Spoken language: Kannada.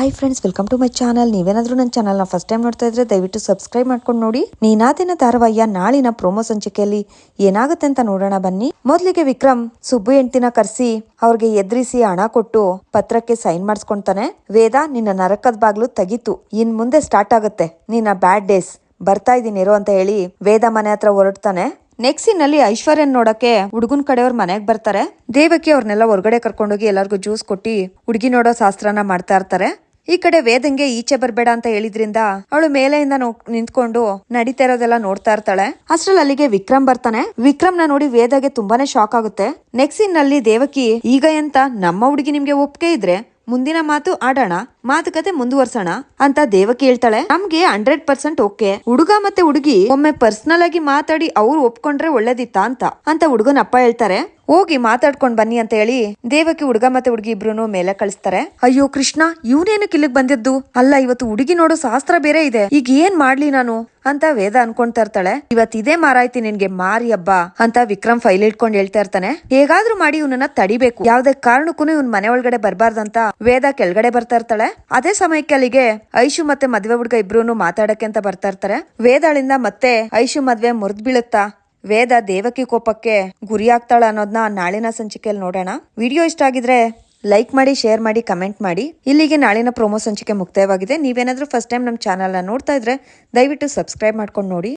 Hi friends welcome to my channel ನೀವೇನಾದ್ರೂ ನನ್ನ ಚಾನಲ್ನ ಫಸ್ಟ್ ಟೈಮ್ ನೋಡ್ತಾ ಇದ್ರೆ ದಯವಿಟ್ಟು ಸಬ್ಸ್ಕ್ರೈಬ್ ಮಾಡ್ಕೊಂಡು ನೋಡಿ. ನೀನಾದಿನ ಧಾರಾವಾಹಿಯ ನಾಳಿನ ಪ್ರೋಮೋ ಸಂಚಿಕೆಯಲ್ಲಿ ಏನಾಗುತ್ತೆ ಅಂತ ನೋಡೋಣ ಬನ್ನಿ. ಮೊದಲಿಗೆ ವಿಕ್ರಮ್, ಸುಬ್ಬು ಹೆಂಡ್ತಿನ ಕರೆಸಿ ಅವ್ರಿಗೆ ಎದುರಿಸಿ ಹಣ ಕೊಟ್ಟು ಪತ್ರಕ್ಕೆ ಸೈನ್ ಮಾಡಿಸ್ಕೊಂತಾನೆ. ವೇದ ನಿನ್ನ ನರಕದ ಬಾಗ್ಲು ತೆಗೀತು. ಇನ್ ಮುಂದೆ ಸ್ಟಾರ್ಟ್ ಆಗುತ್ತೆ. ನಿನ್ನ ಬ್ಯಾಡ್ ಡೇಸ್ ಬರ್ತಾ ಇದೀನಿ ಇರೋ ಅಂತ ಹೇಳಿ ವೇದ ಮನೆ ಹತ್ರ ಹೊರಡ್ತಾನೆ. ನೆಕ್ಸ್ಟ್ ಸೀನ್ ಅಲ್ಲಿ ಐಶ್ವರ್ಯನ್ ನೋಡಕ್ಕೆ ಹುಡುಗನ್ ಕಡೆಯವ್ರ ಮನೆಗ್ ಬರ್ತಾರೆ. ದೇವಕಿ ಅವ್ರನ್ನೆಲ್ಲ ಹೊರಗಡೆ ಕರ್ಕೊಂಡೋಗಿ ಎಲ್ಲರಿಗೂ ಜ್ಯೂಸ್ ಕೊಟ್ಟಿ ಹುಡುಗಿ ನೋಡೋ ಶಾಸ್ತ್ರನ ಮಾಡ್ತಾ ಇರ್ತಾರೆ. ಈ ಕಡೆ ವೇದಂಗೆ ಈಚೆ ಬರ್ಬೇಡ ಅಂತ ಹೇಳಿದ್ರಿಂದ ಅವಳು ಮೇಲೆಯಿಂದ ನಿಂತ್ಕೊಂಡು ನಡೀತಾ ಇರೋದೆಲ್ಲ ನೋಡ್ತಾ ಇರ್ತಾಳೆ. ಅಷ್ಟ್ರಲ್ಲಿ ಅಲ್ಲಿಗೆ ವಿಕ್ರಮ್ ಬರ್ತಾನೆ. ವಿಕ್ರಮ್ನ ನೋಡಿ ವೇದಗೆ ತುಂಬಾನೇ ಶಾಕ್ ಆಗುತ್ತೆ. ನೆಕ್ಸ್ಟ್ನಲ್ಲಿ ದೇವಕಿ, ಈಗ ಎಂತ? ನಮ್ಮ ಹುಡುಗಿ ನಿಮ್ಗೆ ಒಪ್ಪಿಗೆ ಇದ್ರೆ ಮುಂದಿನ ಮಾತು ಆಡೋಣ, ಮಾತುಕತೆ ಮುಂದುವರ್ಸೋಣ ಅಂತ ದೇವಕಿ ಹೇಳ್ತಾಳೆ. ನಮ್ಗೆ ಹಂಡ್ರೆಡ್ ಪರ್ಸೆಂಟ್ ಓಕೆ ಹುಡುಗ ಮತ್ತೆ ಹುಡುಗಿ ಒಮ್ಮೆ ಪರ್ಸನಲ್ ಆಗಿ ಮಾತಾಡಿ ಅವ್ರು ಒಪ್ಕೊಂಡ್ರೆ ಒಳ್ಳೇದಿತ್ತ ಅಂತ ಅಂತ ಹುಡುಗನ ಅಪ್ಪ ಹೇಳ್ತಾರೆ. ಹೋಗಿ ಮಾತಾಡ್ಕೊಂಡ್ ಬನ್ನಿ ಅಂತ ಹೇಳಿ ದೇವಕಿ ಹುಡುಗ ಮತ್ತೆ ಹುಡುಗಿ ಇಬ್ರು ಮೇಲೆ ಕಳಿಸ್ತಾರೆ. ಅಯ್ಯೋ ಕೃಷ್ಣ, ಇವನೇನು ಇಲ್ಲಿಗೆ ಬಂದಿದ್ದು? ಅಲ್ಲ, ಇವತ್ತು ಹುಡುಗಿ ನೋಡೋ ಶಾಸ್ತ್ರ ಬೇರೆ ಇದೆ. ಈಗ ಏನ್ ಮಾಡ್ಲಿ ನಾನು? ಅಂತ ವೇದ ಅನ್ಕೊಂತಾ ಇರ್ತಾಳೆ. ಇವತ್ ಇದೇ ಮಾರಾಯ್ತಿ ನಿನ್ಗೆ ಮಾರಿ ಹಬ್ಬ ಅಂತ ವಿಕ್ರಮ್ ಫೈಲ್ ಇಟ್ಕೊಂಡು ಹೇಳ್ತಾ ಇರ್ತಾನೆ. ಹೇಗಾದ್ರೂ ಮಾಡಿ ಇವನನ್ನ ತಡಿಬೇಕು. ಯಾವ್ದೇ ಕಾರಣಕ್ಕೂ ಇವನ್ ಮನೆ ಒಳಗಡೆ ಬರ್ಬಾರ್ದಂತ ವೇದ ಕೆಳಗಡೆ ಬರ್ತಾ ಇರ್ತಾಳೆ. ಅದೇ ಸಮಯಕ್ಕೆ ಅಲ್ಲಿಗೆ ಐಶು ಮತ್ತೆ ಮದ್ವೆ ಹುಡುಗ ಇಬ್ರು ಮಾತಾಡಕ್ಕೆ ಅಂತ ಬರ್ತಾ ಇರ್ತಾರೆ. ವೇದಾಳಿಂದ ಮತ್ತೆ ಐಶು ಮದ್ವೆ ಮುರಿದ್ ಬೀಳುತ್ತಾ ವೇದ ದೇವಕಿ ಕೋಪಕ್ಕೆ ಗುರಿ ಆಗ್ತಾಳ ಅನ್ನೋದನ್ನ ನಾಳಿನ ಸಂಚಿಕೆಯಲ್ಲಿ ನೋಡೋಣ. ವಿಡಿಯೋ ಇಷ್ಟ ಆಗಿದ್ರೆ ಲೈಕ್ ಮಾಡಿ, ಶೇರ್ ಮಾಡಿ, ಕಮೆಂಟ್ ಮಾಡಿ. ಇಲ್ಲಿಗೆ ನಾಳಿನ ಪ್ರೊಮೋ ಸಂಚಿಕೆ ಮುಕ್ತಾಯವಾಗಿದೆ. ನೀವೇನಾದ್ರೂ ಫಸ್ಟ್ ಟೈಮ್ ನಮ್ಮ ಚಾನಲ್ನ ನೋಡ್ತಾ ಇದ್ರೆ ದಯವಿಟ್ಟು ಸಬ್ಸ್ಕ್ರೈಬ್ ಮಾಡ್ಕೊಂಡು ನೋಡಿ.